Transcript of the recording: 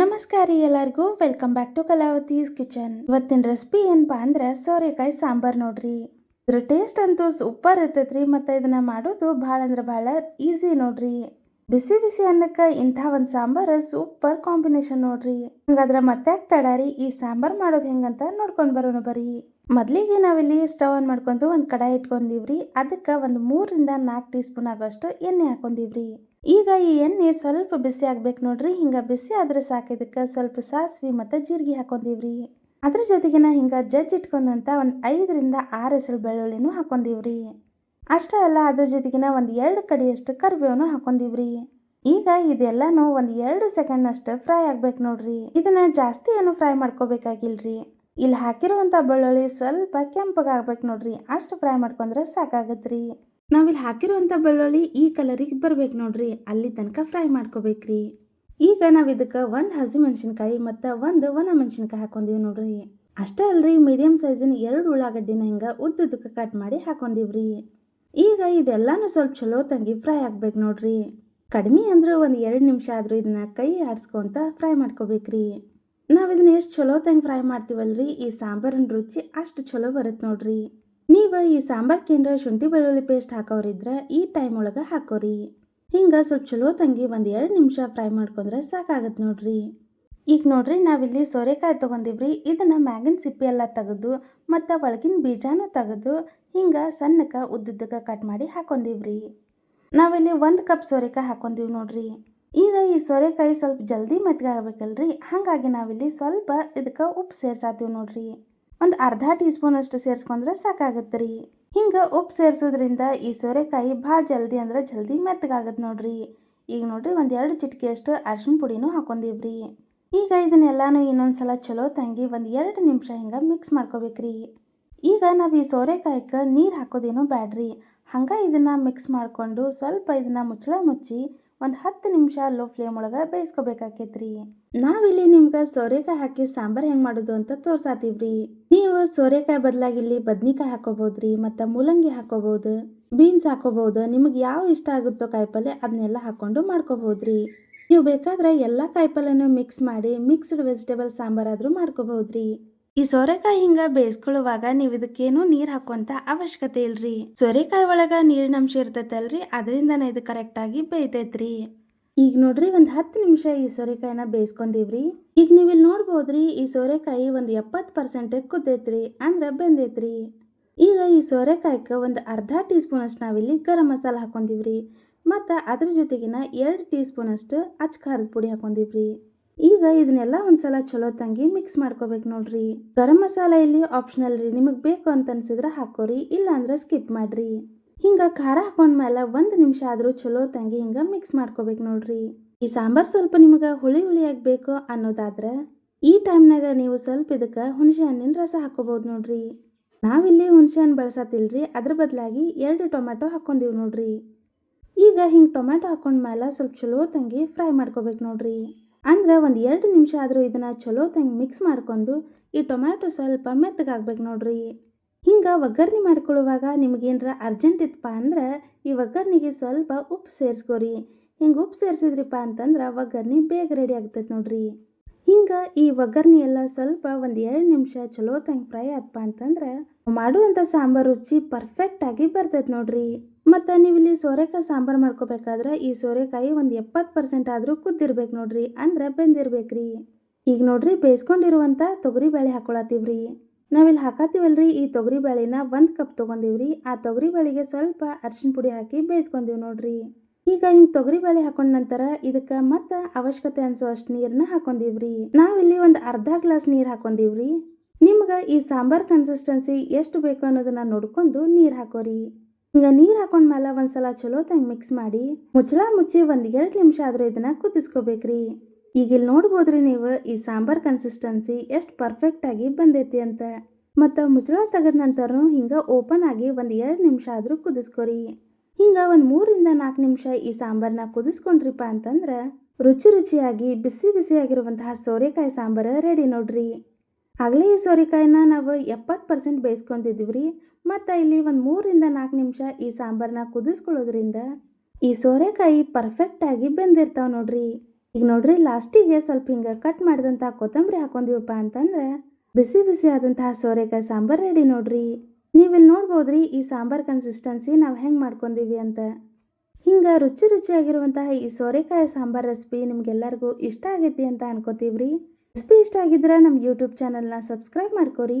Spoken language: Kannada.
ನಮಸ್ಕಾರ ಎಲ್ಲರಿಗೂ. Welcome back to Kalavathi's kitchen ಇವತ್ತಿನ ರೆಸಿಪಿ ಏನಪ್ಪಾ ಅಂದ್ರೆ ಸೋರೆಕಾಯಿ ಸಾಂಬಾರ್ ನೋಡ್ರಿ. ಇದ್ರ ಟೇಸ್ಟ್ ಅಂತೂ ಸೂಪರ್ ಇರ್ತೈತ್ರಿ, ಮತ್ತೆ ಇದನ್ನ ಮಾಡೋದು ಭಾಳ ಅಂದ್ರೆ ಭಾಳ ಈಸಿ ನೋಡ್ರಿ. ಬಿಸಿ ಬಿಸಿ ಅನ್ನಕ್ಕೆ ಇಂಥ ಒಂದು ಸಾಂಬಾರ್ ಸೂಪರ್ ಕಾಂಬಿನೇಷನ್ ನೋಡ್ರಿ. ಹಂಗಾದ್ರೆ ಮತ್ತೆ ತಡಾರಿ? ಈ ಸಾಂಬಾರ್ ಮಾಡೋದು ಹೆಂಗಂತ ನೋಡ್ಕೊಂಡು ಬರೋಣ ಬರಿ ಮೊದಲಿಗೆ ನಾವಿಲ್ಲಿ ಸ್ಟವ್ ಆನ್ ಮಾಡ್ಕೊಂಡು ಒಂದು ಕಡಾಯಿ ಇಟ್ಕೊಂಡಿವ್ರಿ. ಅದಕ್ಕೆ ಒಂದು ಮೂರರಿಂದ ನಾಲ್ಕು ಟೀ ಸ್ಪೂನ್ ಆಗೋಷ್ಟು ಎಣ್ಣೆ ಹಾಕೊಂಡಿವ್ರಿ. ಈಗ ಈ ಎಣ್ಣೆ ಸ್ವಲ್ಪ ಬಿಸಿ ಆಗ್ಬೇಕು ನೋಡ್ರಿ, ಹಿಂಗ ಬಿಸಿ ಆದ್ರೆ ಸಾಕಿದಕ್ಕೆ ಸ್ವಲ್ಪ ಸಾಸಿವೆ ಮತ್ತು ಜೀರಿಗೆ ಹಾಕೊಂಡಿವ್ರಿ. ಅದ್ರ ಜೊತೆಗಿನ ಹಿಂಗ ಜಜ್ಜಿ ಇಟ್ಕೊಂಡಂತ ಒಂದು ಐದರಿಂದ ಆರು ಹೆಸರು ಬೆಳ್ಳುಳ್ಳಿನೂ ಹಾಕೊಂಡಿವ್ರಿ. ಅಷ್ಟೇ ಅಲ್ಲ, ಅದ್ರ ಜೊತೆಗಿನ ಒಂದು ಎರಡು ಕಡಿಯಷ್ಟು ಕರಿಬೇವನು ಹಾಕೊಂಡಿವ್ರಿ. ಈಗ ಇದೆಲ್ಲನೂ ಒಂದು ಎರಡು ಸೆಕೆಂಡ್ ಅಷ್ಟು ಫ್ರೈ ಆಗ್ಬೇಕು ನೋಡ್ರಿ. ಇದನ್ನ ಜಾಸ್ತಿ ಏನು ಫ್ರೈ ಮಾಡ್ಕೋಬೇಕಾಗಿಲ್ರಿ. ಇಲ್ಲಿ ಹಾಕಿರುವಂತ ಬೆಳ್ಳುಳ್ಳಿ ಸ್ವಲ್ಪ ಕೆಂಪಗಾಗ್ಬೇಕು ನೋಡ್ರಿ. ಅಷ್ಟು ಫ್ರೈ ಮಾಡ್ಕೊಂಡ್ರೆ ಸಾಕಾಗತ್ರಿ. ನಾವಿಲ್ಲಿ ಹಾಕಿರುವಂಥ ಬೆಳ್ಳುಳ್ಳಿ ಈ ಕಲರಿಗೆ ಬರ್ಬೇಕು ನೋಡ್ರಿ. ಅಲ್ಲಿ ತನಕ ಫ್ರೈ ಮಾಡ್ಕೋಬೇಕ್ರಿ. ಈಗ ನಾವು ಇದಕ್ಕೆ ಒಂದು ಹಸಿ ಮೆಣಸಿನ್ಕಾಯಿ ಮತ್ತು ಒಂದು ಒಣ ಮೆಣಸಿನ್ಕಾಯಿ ಹಾಕೊಂಡಿವಿ ನೋಡ್ರಿ. ಅಷ್ಟೇ ಅಲ್ರಿ ಮೀಡಿಯಮ್ ಸೈಜಿನ ಎರಡು ಉಳ್ಳಾಗಡ್ಡಿನ ಹಿಂಗೆ ಉದ್ದುದಕ್ಕೆ ಕಟ್ ಮಾಡಿ ಹಾಕೊಂಡಿವ್ರಿ ಈಗ ಇದೆಲ್ಲಾನು ಸ್ವಲ್ಪ ಚಲೋ ತಂಗಿ ಫ್ರೈ ಆಗ್ಬೇಕು ನೋಡ್ರಿ. ಕಡಿಮೆ ಅಂದ್ರೆ ಒಂದು ಎರಡು ನಿಮಿಷ ಆದರೂ ಇದನ್ನ ಕೈ ಆಡಿಸ್ಕೊಂತ ಫ್ರೈ ಮಾಡ್ಕೋಬೇಕ್ರಿ. ನಾವು ಇದನ್ನ ಎಷ್ಟು ಚಲೋ ತಂಗಿ ಫ್ರೈ ಮಾಡ್ತೀವಲ್ರಿ, ಈ ಸಾಂಬಾರಿನ ರುಚಿ ಅಷ್ಟು ಚಲೋ ಬರುತ್ತೆ ನೋಡ್ರಿ. ನೀವು ಈ ಸಾಂಬಾರ್ಕೇನ್ರ ಶುಂಠಿ ಬೆಳ್ಳುಳ್ಳಿ ಪೇಸ್ಟ್ ಹಾಕೋರಿದ್ರೆ ಈ ಟೈಮ್ ಒಳಗೆ ಹಾಕೋರಿ. ಹಿಂಗೆ ಸ್ವಲ್ಪ ಚಲೋ ತಂಗಿ ಒಂದು ಎರಡು ನಿಮಿಷ ಫ್ರೈ ಮಾಡ್ಕೊಂಡ್ರೆ ಸಾಕಾಗತ್ತೆ ನೋಡ್ರಿ. ಈಗ ನೋಡ್ರಿ ನಾವಿಲ್ಲಿ ಸೋರೆಕಾಯಿ ತೊಗೊಂಡಿವ್ರಿ. ಇದನ್ನು ಮ್ಯಾಗಿನ ಸಿಪ್ಪಿ ಎಲ್ಲ ತೆಗೆದು ಮತ್ತು ಒಳಗಿನ ಬೀಜನೂ ತೆಗೆದು ಹಿಂಗೆ ಸಣ್ಣಕ್ಕೆ ಉದ್ದುದ್ದಕ್ಕೆ ಕಟ್ ಮಾಡಿ ಹಾಕೊಂಡಿವ್ರಿ. ನಾವಿಲ್ಲಿ ಒಂದು ಕಪ್ ಸೋರೆಕಾಯಿ ಹಾಕೊಂಡಿವಿ ನೋಡ್ರಿ. ಈಗ ಈ ಸೋರೆಕಾಯಿ ಸ್ವಲ್ಪ ಜಲ್ದಿ ಮೆತ್ತಗೆ ಆಗ್ಬೇಕಲ್ರಿ ಹಾಗಾಗಿ ನಾವಿಲ್ಲಿ ಸ್ವಲ್ಪ ಇದಕ್ಕೆ ಉಪ್ಪು ಸೇರ್ಸಾತೀವಿ ನೋಡ್ರಿ. ಒಂದು ಅರ್ಧ ಟೀ ಸ್ಪೂನ್ ಅಷ್ಟು ಸೇರಿಸ್ಕೊಂಡ್ರೆ ಸಾಕಾಗುತ್ತೆ ರೀ ಹಿಂಗೆ ಉಪ್ಪು ಸೇರಿಸೋದ್ರಿಂದ ಈ ಸೋರೆಕಾಯಿ ಭಾಳ ಜಲ್ದಿ ಅಂದ್ರೆ ಜಲ್ದಿ ಮೆತ್ತಗಾಗತ್ತೆ ನೋಡ್ರಿ. ಈಗ ನೋಡ್ರಿ ಒಂದು ಎರಡು ಚಿಟಿಕೆಯಷ್ಟು ಅರ್ಶಿನ ಪುಡಿನೂ ಹಾಕೊಂಡಿವ್ರಿ. ಈಗ ಇದನ್ನೆಲ್ಲಾನು ಇನ್ನೊಂದ್ಸಲ ಚಲೋ ತಂಗಿ ಒಂದು ಎರಡು ನಿಮಿಷ ಹಿಂಗೆ ಮಿಕ್ಸ್ ಮಾಡ್ಕೋಬೇಕ್ರಿ. ಈಗ ನಾವು ಈ ಸೋರೆಕಾಯಿಗೆ ನೀರು ಹಾಕೋದೇನು ಬ್ಯಾಡ್ರಿ. ಹಂಗೆ ಇದನ್ನು ಮಿಕ್ಸ್ ಮಾಡಿಕೊಂಡು ಸ್ವಲ್ಪ ಇದನ್ನು ಮುಚ್ಚಳ ಮುಚ್ಚಿ ಒಂದು ಹತ್ತು ನಿಮಿಷ ಲೋ ಫ್ಲೇಮ್ ಒಳಗೆ ಬೇಯಿಸ್ಕೋಬೇಕಾಕೈತ್ರಿ. ನಾವಿಲ್ಲಿ ನಿಮ್ಗೆ ಸೋರೆಕಾಯಿ ಹಾಕಿ ಸಾಂಬಾರ್ ಹೆಂಗೆ ಮಾಡೋದು ಅಂತ ತೋರ್ಸಾತೀವ್ರಿ. ನೀವು ಸೋರೆಕಾಯಿ ಬದಲಾಗಿ ಇಲ್ಲಿ ಬದ್ನಿಕಾಯಿ ಹಾಕೋಬಹುದ್ರಿ ಮತ್ತು ಮೂಲಂಗಿ ಹಾಕೋಬಹುದು ಬೀನ್ಸ್ ಹಾಕೋಬಹುದು ನಿಮಗೆ ಯಾವ ಇಷ್ಟ ಆಗುತ್ತೋ ಕಾಯಿಪಲ್ಲೆ ಅದನ್ನೆಲ್ಲ ಹಾಕೊಂಡು ಮಾಡ್ಕೋಬಹುದ್ರಿ ನೀವು ಬೇಕಾದ್ರೆ ಎಲ್ಲ ಕಾಯಿಪಲ್ಲೆನೂ ಮಿಕ್ಸ್ ಮಾಡಿ ಮಿಕ್ಸ್ಡ್ ವೆಜಿಟೇಬಲ್ ಸಾಂಬಾರಾದರೂ ಮಾಡ್ಕೋಬಹುದ್ರಿ ಈ ಸೋರೆಕಾಯಿ ಹಿಂಗ ಬೇಯಿಸ್ಕೊಳ್ಳುವಾಗ ನೀವು ಇದಕ್ಕೇನು ನೀರ್ ಹಾಕುವಂತ ಅವಶ್ಯಕತೆ ಇಲ್ರಿ. ಸೋರೆಕಾಯಿ ಒಳಗ ನೀರಿನ ಅಂಶ ಇರ್ತೈತಲ್ರಿ, ಅದರಿಂದನೇ ಇದು ಕರೆಕ್ಟ್ ಆಗಿ ಬೇಯ್ತೈತ್ರಿ. ಈಗ ನೋಡ್ರಿ ಒಂದ್ ಹತ್ತು ನಿಮಿಷ ಈ ಸೋರೆಕಾಯಿನ ಬೇಯಿಸ್ಕೊಂಡಿವ್ರಿ. ಈಗ ನೀವು ಇಲ್ಲಿ ನೋಡ್ಬೋದ್ರಿ, ಈ ಸೋರೆಕಾಯಿ ಒಂದ್ ಎಪ್ಪತ್ತು ಪರ್ಸೆಂಟ್ ಕುದ್ದೈತ್ರಿ, ಅಂದ್ರ ಬೆಂದೈತ್ರಿ. ಈಗ ಈ ಸೋರೆಕಾಯಿಗೆ ಒಂದು ಅರ್ಧ ಟೀ ಸ್ಪೂನ್ ಅಷ್ಟು ನಾವಿಲ್ಲಿ ಗರಂ ಮಸಾಲ ಹಾಕೊಂಡಿವ್ರಿ, ಮತ್ತು ಅದ್ರ ಜೊತೆಗಿನ ಎರಡು ಟೀ ಸ್ಪೂನ್ ಅಷ್ಟು ಅಚ್ಚ ಖಾರದ ಪುಡಿ ಹಾಕೊಂಡಿವ್ರಿ. ಈಗ ಇದನ್ನೆಲ್ಲ ಒಂದ್ಸಲ ಚಲೋ ತಂಗಿ ಮಿಕ್ಸ್ ಮಾಡ್ಕೋಬೇಕು ನೋಡ್ರಿ. ಗರಂ ಮಸಾಲ ಇಲ್ಲಿ ಆಪ್ಷನಲ್ ರೀ, ನಿಮಗೆ ಬೇಕು ಅಂತ ಅನ್ಸಿದ್ರೆ ಹಾಕೋರಿ ಇಲ್ಲ ಅಂದ್ರೆ ಸ್ಕಿಪ್ ಮಾಡ್ರಿ. ಹಿಂಗ ಖಾರ ಹಾಕೊಂಡ್ಮೇಲೆ ಒಂದು ನಿಮಿಷ ಆದರೂ ಚಲೋ ತಂಗಿ ಹಿಂಗ ಮಿಕ್ಸ್ ಮಾಡ್ಕೋಬೇಕು ನೋಡ್ರಿ. ಈ ಸಾಂಬಾರ್ ಸ್ವಲ್ಪ ನಿಮಗೆ ಹುಳಿ ಹುಳಿಯಾಗಿ ಬೇಕು ಅನ್ನೋದಾದ್ರೆ, ಈ ಟೈಮ್ನಾಗ ನೀವು ಸ್ವಲ್ಪ ಇದಕ್ಕೆ ಹುಣಸೆ ಹಣ್ಣಿನ ರಸ ಹಾಕೋಬಹುದು ನೋಡ್ರಿ. ನಾವಿಲ್ಲಿ ಹುಣಸೆ ಹಣ್ಣು ಬಳಸತ್ತಿಲ್ರಿ ಅದ್ರ ಬದಲಾಗಿ ಎರಡು ಟೊಮ್ಯಾಟೊ ಹಾಕೊಂಡಿವಿ ನೋಡ್ರಿ. ಈಗ ಹಿಂಗೆ ಟೊಮೆಟೊ ಹಾಕೊಂಡ್ಮೇಲೆ ಸ್ವಲ್ಪ ಚಲೋ ತಂಗಿ ಫ್ರೈ ಮಾಡ್ಕೋಬೇಕು ನೋಡ್ರಿ. ಅಂದ್ರೆ ಒಂದು ಎರಡು ನಿಮಿಷ ಆದರೂ ಇದನ್ನು ಚಲೋ ತಂಗಿ ಮಿಕ್ಸ್ ಮಾಡ್ಕೊಂಡು ಈ ಟೊಮ್ಯಾಟೊ ಸ್ವಲ್ಪ ಮೆತ್ತಗಾಗ್ಬೇಕು ನೋಡ್ರಿ. ಹಿಂಗೆ ಒಗ್ಗರ್ಣೆ ಮಾಡ್ಕೊಳ್ಳುವಾಗ ನಿಮಗೇನರ ಅರ್ಜೆಂಟ್ ಇತ್ತಪ್ಪ ಅಂದ್ರೆ ಈ ಒಗ್ಗರ್ನಿಗೆ ಸ್ವಲ್ಪ ಉಪ್ಪು ಸೇರಿಸ್ಕೋರಿ. ಹಿಂಗೆ ಉಪ್ಪು ಸೇರಿಸಿದ್ರಿಪ್ಪ ಅಂತಂದ್ರೆ ಒಗ್ಗರ್ಣೆ ಬೇಗ ರೆಡಿ ಆಗ್ತೈತೆ ನೋಡ್ರಿ. ಹಿಂಗೆ ಈ ಒಗ್ಗರ್ಣೆ ಎಲ್ಲ ಸ್ವಲ್ಪ ಒಂದು ಎರಡು ನಿಮಿಷ ಚಲೋ ತಂಗಿ ಫ್ರೈ ಆಯ್ತಪ್ಪ ಅಂತಂದ್ರೆ ಮಾಡುವಂಥ ಸಾಂಬಾರು ರುಚಿ ಪರ್ಫೆಕ್ಟಾಗಿ ಬರ್ತೈತೆ ನೋಡ್ರಿ. ಮತ್ತು ನೀವು ಇಲ್ಲಿ ಸೋರೆಕಾಯಿ ಸಾಂಬಾರು ಮಾಡ್ಕೋಬೇಕಾದ್ರೆ ಈ ಸೋರೆಕಾಯಿ ಒಂದು ಎಪ್ಪತ್ತು ಪರ್ಸೆಂಟ್ ಆದರೂ ಕುದ್ದಿರ್ಬೇಕು ನೋಡ್ರಿ, ಅಂದ್ರೆ ಬೆಂದಿರ್ಬೇಕ್ರಿ. ಈಗ ನೋಡ್ರಿ ಬೇಯಿಸ್ಕೊಂಡಿರುವಂಥ ತೊಗರಿ ಬೇಳೆ ಹಾಕೊಳತ್ತೀವ್ರಿ. ನಾವಿಲ್ಲಿ ಹಾಕತ್ತೀವಲ್ರಿ, ಈ ತೊಗರಿ ಬೇಳೆನ ಒಂದು ಕಪ್ ತೊಗೊಂಡಿವ್ರಿ. ಆ ತೊಗರಿ ಬೇಳೆಗೆ ಸ್ವಲ್ಪ ಅರಿಶಿನ ಪುಡಿ ಹಾಕಿ ಬೇಯಿಸ್ಕೊಂಡಿವಿ ನೋಡ್ರಿ. ಈಗ ಹಿಂಗೆ ತೊಗರಿ ಬೇಳೆ ಹಾಕೊಂಡ ನಂತರ ಇದಕ್ಕೆ ಮತ್ತೆ ಅವಶ್ಯಕತೆ ಅಷ್ಟು ನೀರನ್ನ ಹಾಕೊಂಡಿವ್ರಿ. ನಾವಿಲ್ಲಿ ಒಂದು ಅರ್ಧ ಗ್ಲಾಸ್ ನೀರು ಹಾಕೊಂಡಿವ್ರಿ. ನಿಮ್ಗೆ ಈ ಸಾಂಬಾರ್ ಕನ್ಸಿಸ್ಟೆನ್ಸಿ ಎಷ್ಟು ಬೇಕು ಅನ್ನೋದನ್ನ ನೋಡ್ಕೊಂಡು ನೀರು ಹಾಕೋರಿ. ಹಿಂಗೆ ನೀರು ಹಾಕೊಂಡ್ಮೇಲೆ ಒಂದ್ಸಲ ಚಲೋ ತಂಗೆ ಮಿಕ್ಸ್ ಮಾಡಿ ಮುಚ್ಚಳ ಮುಚ್ಚಿ ಒಂದು ಎರಡು ನಿಮಿಷ ಆದರೂ ಇದನ್ನ ಕುದಿಸ್ಕೋಬೇಕ್ರಿ. ಈಗ ಇಲ್ಲಿ ನೋಡ್ಬೋದ್ರಿ ನೀವು ಈ ಸಾಂಬಾರ್ ಕನ್ಸಿಸ್ಟೆನ್ಸಿ ಎಷ್ಟು ಪರ್ಫೆಕ್ಟಾಗಿ ಬಂದೈತಿ ಅಂತ. ಮತ್ತು ಮುಚ್ಚಳ ತೆಗೆದ ನಂತರನು ಹಿಂಗೆ ಓಪನ್ ಆಗಿ ಒಂದು ಎರಡು ನಿಮಿಷ ಆದರೂ ಕುದಿಸ್ಕೊರಿ. ಹಿಂಗೆ ಒಂದು ಮೂರಿಂದ ನಾಲ್ಕು ನಿಮಿಷ ಈ ಸಾಂಬಾರನ್ನ ಕುದಿಸ್ಕೊಂಡ್ರಿಪ್ಪ ಅಂತಂದ್ರೆ ರುಚಿ ರುಚಿಯಾಗಿ ಬಿಸಿ ಬಿಸಿಯಾಗಿರುವಂತಹ ಸೋರೆಕಾಯಿ ಸಾಂಬಾರು ರೆಡಿ ನೋಡ್ರಿ. ಆಗಲೇ ಈ ಸೋರೆಕಾಯಿನ ನಾವು ಎಪ್ಪತ್ತು ಪರ್ಸೆಂಟ್ ಬೇಯಿಸ್ಕೊಂಡಿದ್ದೀವಿ ರೀ ಮತ್ತು ಇಲ್ಲಿ ಒಂದು ಮೂರಿಂದ ನಾಲ್ಕು ನಿಮಿಷ ಈ ಸಾಂಬಾರನ್ನ ಕುದಿಸ್ಕೊಳ್ಳೋದ್ರಿಂದ ಈ ಸೋರೆಕಾಯಿ ಪರ್ಫೆಕ್ಟಾಗಿ ಬೆಂದಿರ್ತಾವೆ ನೋಡ್ರಿ. ಈಗ ನೋಡ್ರಿ ಲಾಸ್ಟಿಗೆ ಸ್ವಲ್ಪ ಹಿಂಗೆ ಕಟ್ ಮಾಡಿದಂಥ ಕೊತ್ತಂಬರಿ ಹಾಕೊಂದಿವಪ್ಪ ಅಂತಂದ್ರೆ ಬಿಸಿ ಬಿಸಿ ಆದಂತಹ ಸೋರೆಕಾಯಿ ಸಾಂಬಾರ್ ರೆಡಿ ನೋಡ್ರಿ. ನೀವಿಲ್ಲಿ ನೋಡ್ಬೋದ್ರಿ, ಈ ಸಾಂಬಾರ್ ಕನ್ಸಿಸ್ಟೆನ್ಸಿ ನಾವು ಹೆಂಗೆ ಮಾಡ್ಕೊಂಡಿವಿ ಅಂತ. ಹಿಂಗೆ ರುಚಿ ರುಚಿಯಾಗಿರುವಂತಹ ಈ ಸೋರೆಕಾಯಿ ಸಾಂಬಾರ್ ರೆಸಿಪಿ ನಿಮ್ಗೆಲ್ಲರಿಗೂ ಇಷ್ಟ ಆಗೈತಿ ಅಂತ ಅನ್ಕೋತೀವ್ರಿ. ರೆಸಿಪಿ ಇಷ್ಟ ಆಗಿದ್ರೆ ನಮ್ಮ ಯೂಟ್ಯೂಬ್ ಚಾನಲ್ನ ಸಬ್ಸ್ಕ್ರೈಬ್ ಮಾಡ್ಕೋರಿ.